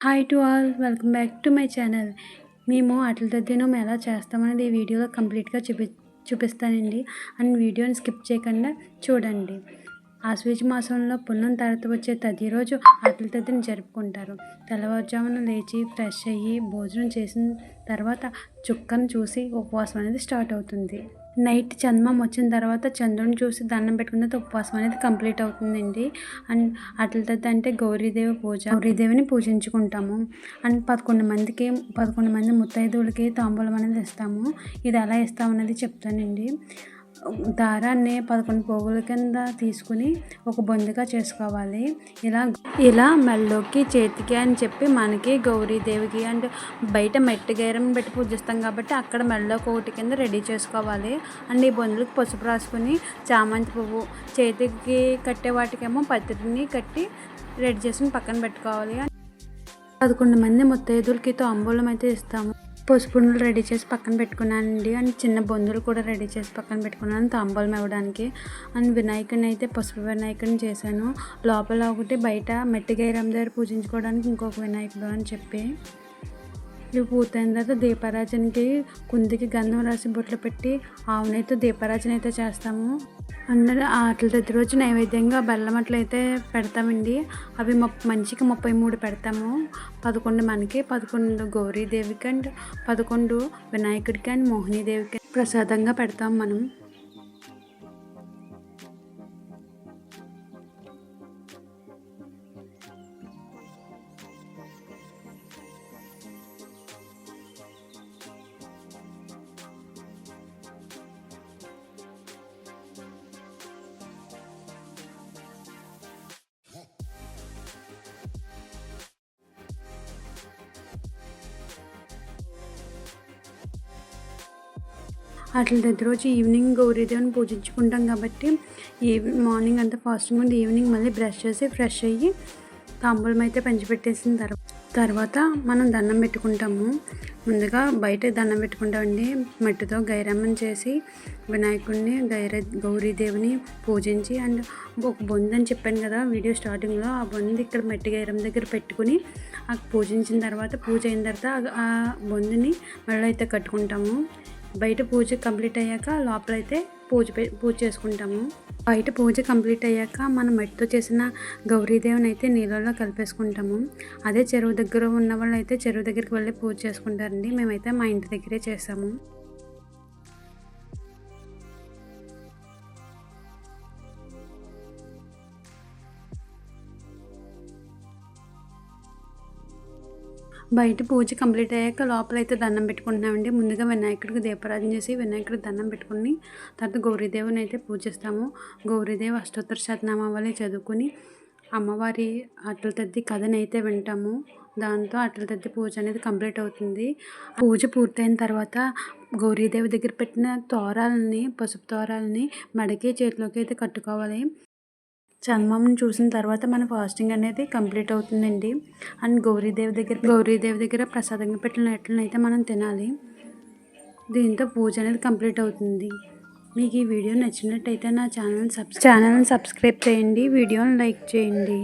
Hi to all welcome back to my channel మేము అట్ల తద్దినం ఎలా చేస్తామనేది ఈ వీడియోలో కంప్లీట్గా చూపి చూపిస్తానండి. అండ్ వీడియోని స్కిప్ చేయకుండా చూడండి. ఆశ్వీజ మాసంలో పున్నం తర్వాత వచ్చే తది రోజు అట్ల తద్దిని జరుపుకుంటారు. తెల్లవారుజామున లేచి ఫ్రెష్ అయ్యి భోజనం చేసిన తర్వాత చుక్కను చూసి ఉపవాసం అనేది స్టార్ట్ అవుతుంది. నైట్ చందమం వచ్చిన తర్వాత చంద్రుని చూసి దండం పెట్టుకున్న ఉపవాసం అనేది కంప్లీట్ అవుతుందండి. అండ్ అట్ల తర్వాత అంటే గౌరీదేవి పూజ గౌరీదేవిని పూజించుకుంటాము. అండ్ పదకొండు మందికి పదకొండు మంది ముత్తైదువులకి తాంబూలం అనేది ఇస్తాము. ఇది ఎలా ఇస్తామనేది చెప్తానండి. దారాన్ని పదకొండు పోగుల కింద తీసుకుని ఒక బొందిగా చేసుకోవాలి. ఇలా ఇలా మెల్లోకి చేతికి అని చెప్పి మనకి గౌరీదేవికి అండ్ బయట మెట్టి గైరం పెట్టి పూజిస్తాం కాబట్టి అక్కడ మెల్లోకి ఒకటి కింద రెడీ చేసుకోవాలి. అండ్ ఈ బొందులకు పసుపు రాసుకుని చామంతి పువ్వు చేతికి కట్టే వాటికేమో పత్రిని కట్టి రెడీ చేసుకుని పక్కన పెట్టుకోవాలి. పదకొండు మంది ముత్తైదులకి తాంబూలం అయితే ఇస్తాము. పసుపుండలు రెడీ చేసి పక్కన పెట్టుకున్నానండి. అండ్ చిన్న బొందులు కూడా రెడీ చేసి పక్కన పెట్టుకున్నాను. తాంబూలం ఇవ్వడానికి. అండ్ వినాయకుడిని అయితే పసుపు వినాయకుడిని చేశాను. లోపల ఒకటి బయట మెట్టిగైరం దగ్గర పూజించుకోవడానికి ఇంకొక వినాయకుడు అని చెప్పి. ఇవి పూర్తయిన తర్వాత దీపారాజనకి కుందికి గంధం రాసి బొట్లు పెట్టి ఆవునైతే దీపారాజన అయితే చేస్తాము. అందరూ అట్ల దగ్గర రోజు నైవేద్యంగా బెల్లమట్లు అయితే పెడతామండి. అవి మంచికి ముప్పై మూడు పెడతాము. పదకొండు మనకి పదకొండు గౌరీదేవికి అండ్ పదకొండు వినాయకుడికి అండ్ మోహినీదేవికి ప్రసాదంగా పెడతాం మనం. అట్ల దగ్గర రోజు ఈవినింగ్ గౌరీదేవిని పూజించుకుంటాం కాబట్టి ఈ మార్నింగ్ అంతా ఫాస్టింగ్ ఉండి ఈవినింగ్ మళ్ళీ బ్రష్ చేసి ఫ్రెష్ అయ్యి తాంబూలం అయితే పంచిపెట్టేసిన తర్వాత తర్వాత మనం దండం పెట్టుకుంటాము. ముందుగా బయట దండం పెట్టుకుంటామండి. మట్టితో గైరమ్మని చేసి వినాయకుడిని గైర గౌరీదేవిని పూజించి అండ్ ఒక బొందు అని చెప్పాను కదా వీడియో స్టార్టింగ్లో ఆ బొందు ఇక్కడ మట్టి గైరం దగ్గర పెట్టుకుని ఆ పూజించిన తర్వాత పూజ అయిన తర్వాత ఆ బొందుని మళ్ళీ అయితే కట్టుకుంటాము. బయట పూజ కంప్లీట్ అయ్యాక లోపలైతే పూజ పూజ చేసుకుంటాము. బయట పూజ కంప్లీట్ అయ్యాక మనం మట్టితో చేసిన గౌరీదేవిని అయితే నీళ్ళలో కలిపేసుకుంటాము. అదే చెరువు దగ్గర ఉన్న వాళ్ళు అయితే చెరువు దగ్గరికి వెళ్ళి పూజ చేసుకుంటారండి. మేమైతే మా ఇంటి దగ్గరే చేసాము బయట పూజ కంప్లీట్ అయ్యాక లోపలైతే దండం పెట్టుకుంటున్నామండి. ముందుగా వినాయకుడికి దీపారాధన చేసి వినాయకుడికి దండం పెట్టుకుని తర్వాత గౌరీదేవిని అయితే పూజిస్తాము. గౌరీదేవి అష్టోత్తర శతనామావళి చదువుకుని అమ్మవారి అట్ల తద్ది కథని అయితే వింటాము. దాంతో అట్ల తద్ది పూజ అనేది కంప్లీట్ అవుతుంది. పూజ పూర్తయిన తర్వాత గౌరీదేవి దగ్గర పెట్టిన తోరాలని పసుపు తోరాలని మడికి చేతిలోకి అయితే కట్టుకోవాలి. చందమామను చూసిన తర్వాత మన ఫాస్టింగ్ అనేది కంప్లీట్ అవుతుందండి. అండ్ గౌరీదేవి దగ్గర గౌరీదేవి దగ్గర ప్రసాదంగా పెట్టిన ఎట్లను అయితే మనం తినాలి. దీంతో పూజ అనేది కంప్లీట్ అవుతుంది. మీకు ఈ వీడియో నచ్చినట్టయితే నా ఛానల్ సబ్ ఛానల్ని సబ్స్క్రైబ్ చేయండి. వీడియోని లైక్ చేయండి.